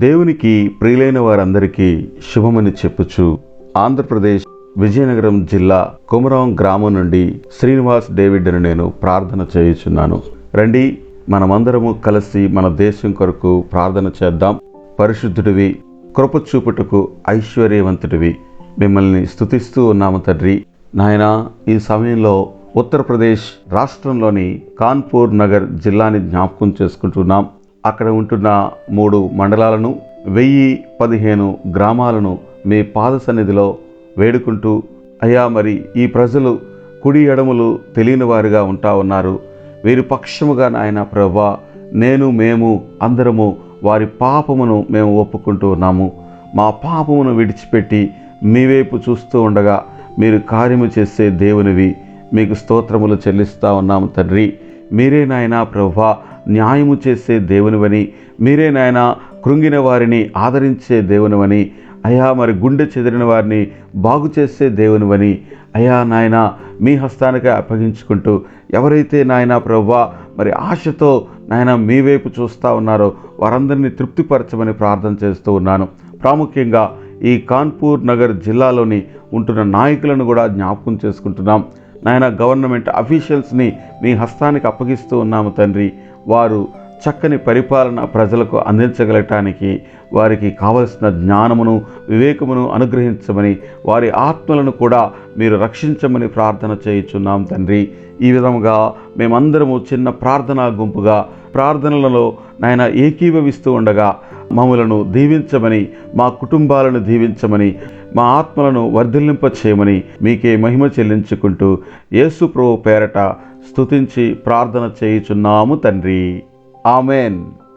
దేవునికి ప్రియులైన వారందరికీ శుభమని చెప్పుచు ఆంధ్రప్రదేశ్ విజయనగరం జిల్లా కుమరం గ్రామం నుండి శ్రీనివాస్ డేవిడ్ అని నేను ప్రార్థన చేయుచున్నాను. రండి మనమందరము కలిసి మన దేశం కొరకు ప్రార్థన చేద్దాం. పరిశుద్ధుడివి కృప చూపుటకు ఐశ్వర్యవంతుడివి. మిమ్మల్ని స్తుతిస్తూ ఉన్నాము తండ్రి. నాయన ఈ సమయంలో ఉత్తరప్రదేశ్ రాష్ట్రంలోని కాన్పూర్ నగర్ జిల్లాని జ్ఞాపకం చేసుకుంటున్నాం. అక్కడ ఉంటున్న మూడు మండలాలను వెయ్యి పదిహేను గ్రామాలను మీ పాద సన్నిధిలో వేడుకుంటూ అయ్యా మరి ఈ ప్రజలు కుడి ఎడములు తెలియని వారుగా ఉంటా ఉన్నారు. వీరి పక్షముగా నాయన ప్రభా నేను మేము అందరము వారి పాపమును మేము ఒప్పుకుంటూ ఉన్నాము. మా పాపమును విడిచిపెట్టి మీ వైపు చూస్తూ ఉండగా మీరు కార్యము చేసే దేవునివి. మీకు స్తోత్రములు చెల్లిస్తూ ఉన్నాము తండ్రి. మీరే నాయనా ప్రభా న్యాయము చేసే దేవునివని మీరే నాయన కృంగిన వారిని ఆదరించే దేవునివని అయా మరి గుండె చెదిరిన వారిని బాగు చేసే దేవునివని అయా నాయన మీ హస్తానికి అప్పగించుకుంటూ ఎవరైతే నాయన ప్రవ్వా మరి ఆశతో నాయన మీ వైపు చూస్తూ ఉన్నారో వారందరినీ తృప్తిపరచమని ప్రార్థన చేస్తూ ఉన్నాను. ప్రాముఖ్యంగా ఈ కాన్పూర్ నగర్ జిల్లాలోని ఉంటున్న నాయకులను కూడా జ్ఞాపకం చేసుకుంటున్నాం. నాయన గవర్నమెంట్ అఫీషియల్స్ని మీ హస్తానికి అప్పగిస్తూ ఉన్నాము తండ్రి. వారు చక్కని పరిపాలన ప్రజలకు అందించగలటానికి వారికి కావలసిన జ్ఞానమును వివేకమును అనుగ్రహించమని వారి ఆత్మలను కూడా మీరు రక్షించమని ప్రార్థన చేయుచున్నాం తండ్రి. ఈ విధముగా మేమందరము చిన్న ప్రార్థనా గుంపుగా ప్రార్థనలలో నాయన ఏకీభవిస్తూ ఉండగా మమ్మలను దీవించమని మా కుటుంబాలను దీవించమని మా ఆత్మలను వర్ధిల్లింప చేయమని మీకే మహిమ చెల్లించుకుంటూ యేసు ప్రభు పేరట స్తుతించి ప్రార్థన చేయుచున్నాము తండ్రి. ఆమెన్.